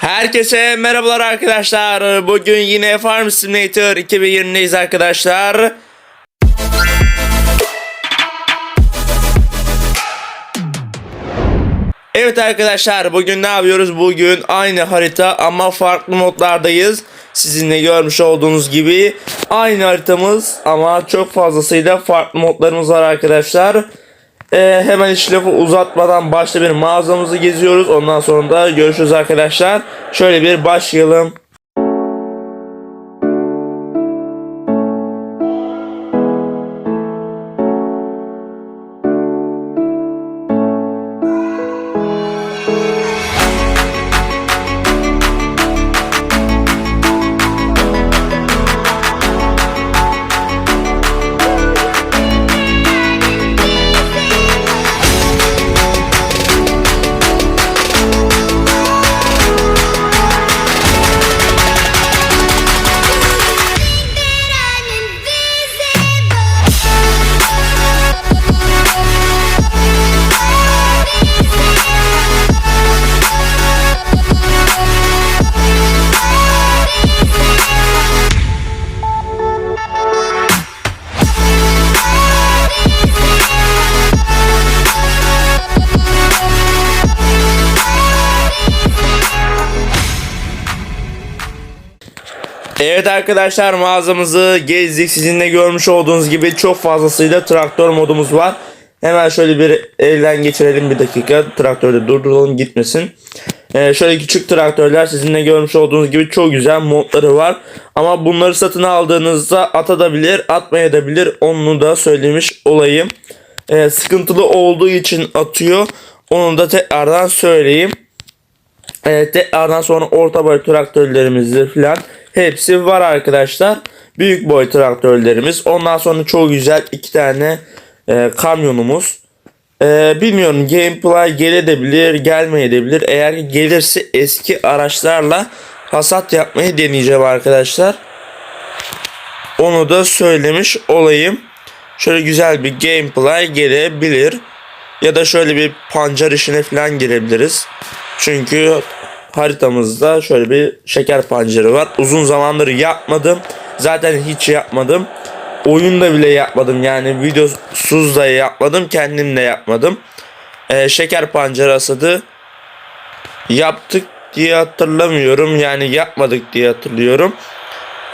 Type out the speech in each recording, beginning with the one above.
Herkese merhabalar arkadaşlar. Bugün yine Farm Simulator 2020'deyiz arkadaşlar. Evet arkadaşlar bugün ne yapıyoruz? Bugün aynı harita ama farklı modlardayız. Sizin de görmüş olduğunuz gibi aynı haritamız ama çok fazlasıyla farklı modlarımız var arkadaşlar. Ee, hemen hiç lafı uzatmadan başta bir mağazamızı geziyoruz. Ondan sonra da görüşürüz arkadaşlar. Şöyle bir başlayalım. Evet arkadaşlar mağazamızı gezdik. Sizin de görmüş olduğunuz gibi çok fazlasıyla traktör modumuz var. Hemen şöyle bir elden geçirelim bir dakika. Traktörde durduralım gitmesin. Ee, şöyle küçük traktörler sizin de görmüş olduğunuz gibi çok güzel modları var. Ama bunları satın aldığınızda atabilir, atmayabilir. Onu da söylemiş olayım. Ee, sıkıntılı olduğu için atıyor. Onu da tekrardan söyleyeyim. Evet tekrardan sonra orta boy traktörlerimizde filan hepsi var arkadaşlar. Büyük boy traktörlerimiz. Ondan sonra çok güzel iki tane e, kamyonumuz. E, bilmiyorum gameplay gelebilir gelmeyebilir. Eğer gelirse eski araçlarla hasat yapmayı deneyeceğim arkadaşlar. Onu da söylemiş olayım. Şöyle güzel bir gameplay gelebilir. Ya da şöyle bir pancar işine falan girebiliriz. Çünkü haritamızda şöyle bir şeker pancarı var. Uzun zamandır yapmadım. Zaten hiç yapmadım. Oyunda bile yapmadım. Yani videosuz da yapmadım. Kendim de yapmadım. Ee, şeker pancarı asadı yaptık diye hatırlamıyorum. Yani yapmadık diye hatırlıyorum.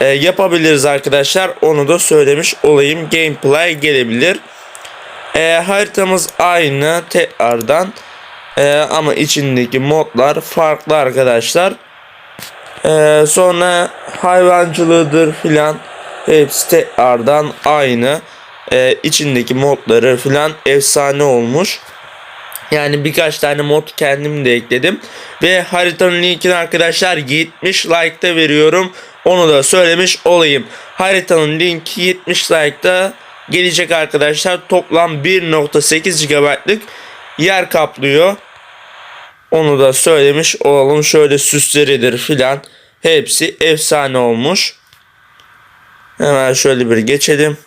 Ee, yapabiliriz arkadaşlar. Onu da söylemiş olayım. Gameplay gelebilir. Ee, haritamız aynı tekrardan. Ee, ama içindeki modlar farklı arkadaşlar. Ee, sonra hayvancılığıdır filan hepsi tekrardan aynı. Ee, içindeki modları filan efsane olmuş. Yani birkaç tane mod kendim de ekledim. Ve haritanın linkini arkadaşlar 70 like'da veriyorum. Onu da söylemiş olayım. Haritanın linki 70 like'da gelecek arkadaşlar. Toplam 1.8 GB'lık yer kaplıyor. Onu da söylemiş olalım. Şöyle süsleridir filan. Hepsi efsane olmuş. Hemen şöyle bir geçelim.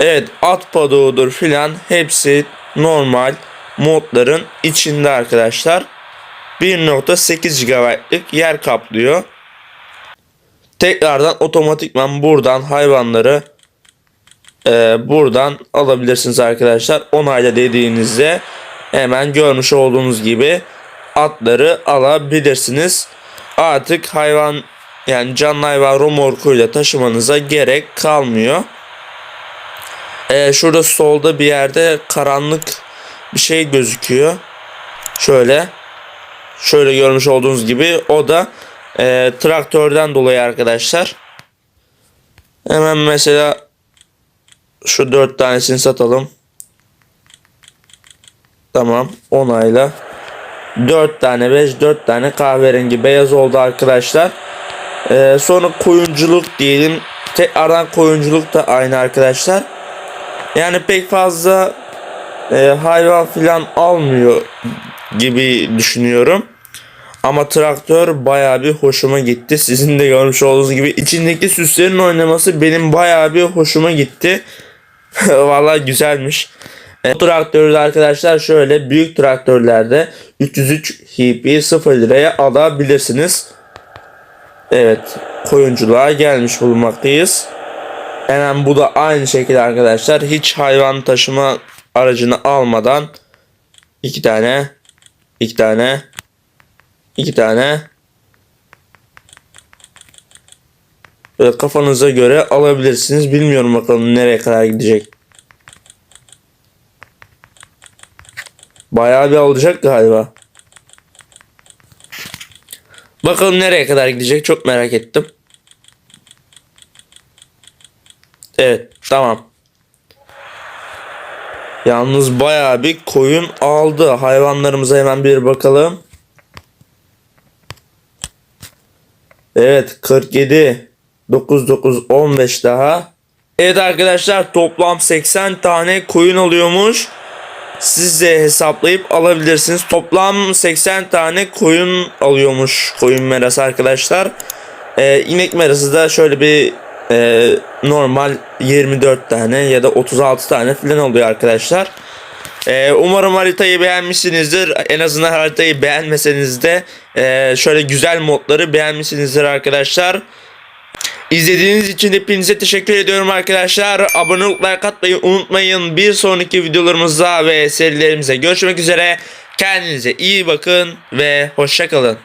Evet at padoğudur filan. Hepsi normal modların içinde arkadaşlar. 1.8 GB'lık yer kaplıyor. Tekrardan otomatikman buradan hayvanları e, buradan alabilirsiniz arkadaşlar. Onayla dediğinizde hemen görmüş olduğunuz gibi atları alabilirsiniz. Artık hayvan yani canlı hayvan romorkuyla taşımanıza gerek kalmıyor. E, şurada solda bir yerde karanlık bir şey gözüküyor. Şöyle. Şöyle görmüş olduğunuz gibi o da e, traktörden dolayı arkadaşlar. Hemen mesela şu dört tanesini satalım. Tamam onayla. 4 tane 5 4 tane kahverengi beyaz oldu arkadaşlar. Ee, sonra koyunculuk diyelim. Tekrardan koyunculuk da aynı arkadaşlar. Yani pek fazla e, hayvan filan almıyor gibi düşünüyorum. Ama traktör baya bir hoşuma gitti. Sizin de görmüş olduğunuz gibi içindeki süslerin oynaması benim baya bir hoşuma gitti. Vallahi güzelmiş. E, bu traktörü de arkadaşlar şöyle büyük traktörlerde 303 HP 0 liraya alabilirsiniz. Evet koyunculuğa gelmiş bulunmaktayız. Hemen bu da aynı şekilde arkadaşlar hiç hayvan taşıma aracını almadan iki tane iki tane iki tane Böyle kafanıza göre alabilirsiniz. Bilmiyorum bakalım nereye kadar gidecek. Bayağı bir alacak galiba. Bakalım nereye kadar gidecek çok merak ettim. Evet tamam. Yalnız bayağı bir koyun aldı. Hayvanlarımıza hemen bir bakalım. Evet 47 9 9 15 daha. Evet arkadaşlar toplam 80 tane koyun alıyormuş. Siz de hesaplayıp alabilirsiniz. Toplam 80 tane koyun alıyormuş koyun merası arkadaşlar. Ee, inek merası da şöyle bir e, normal 24 tane ya da 36 tane falan oluyor arkadaşlar. Ee, umarım haritayı beğenmişsinizdir. En azından haritayı beğenmeseniz de e, şöyle güzel modları beğenmişsinizdir arkadaşlar. İzlediğiniz için hepinize teşekkür ediyorum arkadaşlar. Abone olup like atmayı unutmayın. Bir sonraki videolarımızda ve serilerimize görüşmek üzere. Kendinize iyi bakın ve hoşçakalın.